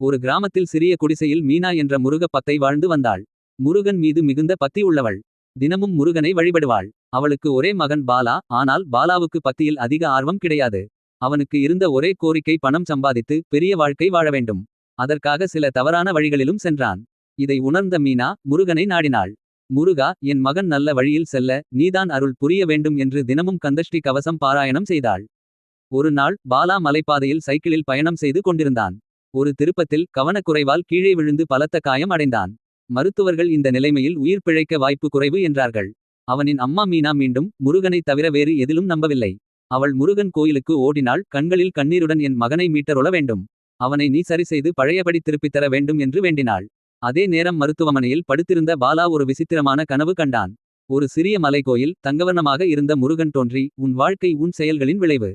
ஒரு கிராமத்தில் சிறிய குடிசையில் மீனா என்ற முருகப் பத்தை வாழ்ந்து வந்தாள். முருகன் மீது மிகுந்த பத்தி உள்ளவள். தினமும் முருகனை வழிபடுவாள். அவளுக்கு ஒரே மகன் பாலா ஆனால் பாலாவுக்கு பத்தியில் அதிக ஆர்வம் கிடையாது. அவனுக்கு இருந்த ஒரே கோரிக்கை பணம் சம்பாதித்து பெரிய வாழ்க்கை வாழ வேண்டும். அதற்காக சில தவறான வழிகளிலும் சென்றான். இதை உணர்ந்த மீனா முருகனை நாடினாள். முருகா என் மகன் நல்ல வழியில் செல்ல நீதான் அருள் புரிய வேண்டும் என்று தினமும் கந்தஷ்டி கவசம் பாராயணம் செய்தாள். ஒரு நாள் பாலா மலைப்பாதையில் சைக்கிளில் பயணம் செய்து கொண்டிருந்தான். ஒரு திருப்பத்தில் கவனக்குறைவால் கீழே விழுந்து பலத்த காயம் அடைந்தான். மருத்துவர்கள் இந்த நிலைமையில் உயிர் பிழைக்க வாய்ப்பு குறைவு என்றார்கள். அவனின் அம்மா மீனா மீண்டும் முருகனை தவிர வேறு எதிலும் நம்பவில்லை. அவள் முருகன் கோயிலுக்கு ஓடினாள் கண்களில் கண்ணீருடன் என் மகனை மீட்டருள வேண்டும். அவனை நீ சரிசெய்து பழையபடி திருப்பித்தர வேண்டும் என்று வேண்டினாள். அதே நேரம் மருத்துவமனையில் படுத்திருந்த பாலா ஒரு விசித்திரமான கனவு கண்டான். ஒரு சிறிய மலைக்கோயில் தங்கவர்ணமாக இருந்த முருகன் தோன்றி உன் வாழ்க்கை உன் செயல்களின் விளைவு.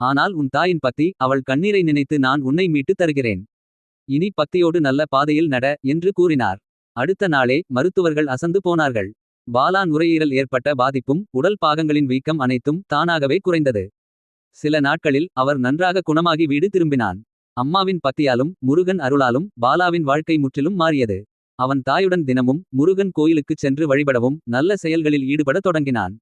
ஆனால் உன் தாயின் பத்தி அவள் கண்ணீரை நினைத்து நான் உன்னை மீட்டுத் தருகிறேன். இனி பக்தியோடு நல்ல பாதையில் நட என்று கூறினார். அடுத்த நாளே மருத்துவர்கள் அசந்து போனார்கள். பாலா நுரையீரல் ஏற்பட்ட பாதிப்பும் உடல் பாகங்களின் வீக்கம் அனைத்தும் தானாகவே குறைந்தது. சில நாட்களில் அவர் நன்றாக குணமாகி வீடு திரும்பினான். அம்மாவின் பத்தியாலும் முருகன் அருளாலும் பாலாவின் வாழ்க்கை முற்றிலும் மாறியது. அவன் தாயுடன் தினமும் முருகன் கோயிலுக்குச் சென்று வழிபடவும் நல்ல செயல்களில் ஈடுபடத் தொடங்கினான்.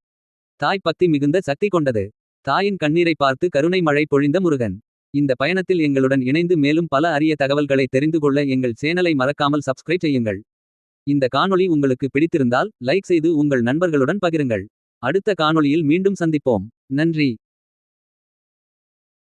தாய் பக்தி மிகுந்த சக்தி கொண்டது. தாயின் கண்ணீரை பார்த்து கருணை மழை பொழிந்த முருகன். இந்த பயணத்தில் எங்களுடன் இணைந்து மேலும் பல அரிய தகவல்களை தெரிந்து கொள்ள எங்கள் சேனலை மறக்காமல் சப்ஸ்கிரைப் செய்யுங்கள். இந்த காணொளி உங்களுக்கு பிடித்திருந்தால் லைக் செய்து உங்கள் நண்பர்களுடன் பகிருங்கள். அடுத்த காணொளியில் மீண்டும் சந்திப்போம். நன்றி.